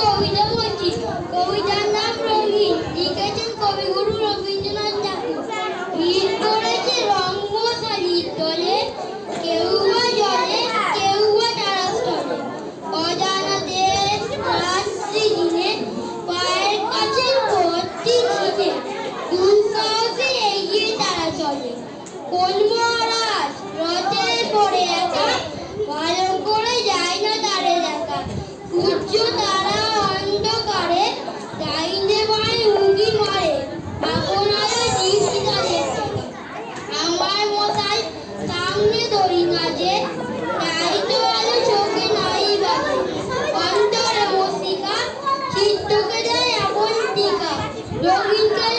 কবিতা বলছি কবিতার নাম রঙিন। লিখেছেন কবিগুরু রবীন্দ্রনাথ ঠাকুর। ভিড় করেছে কেউ জলে, কেউ তারা পায়ের কাছে ভর্তি তারা চলে। পরে ভালো করে যায় না তারে দেখা। উচ্চতা 刘云飞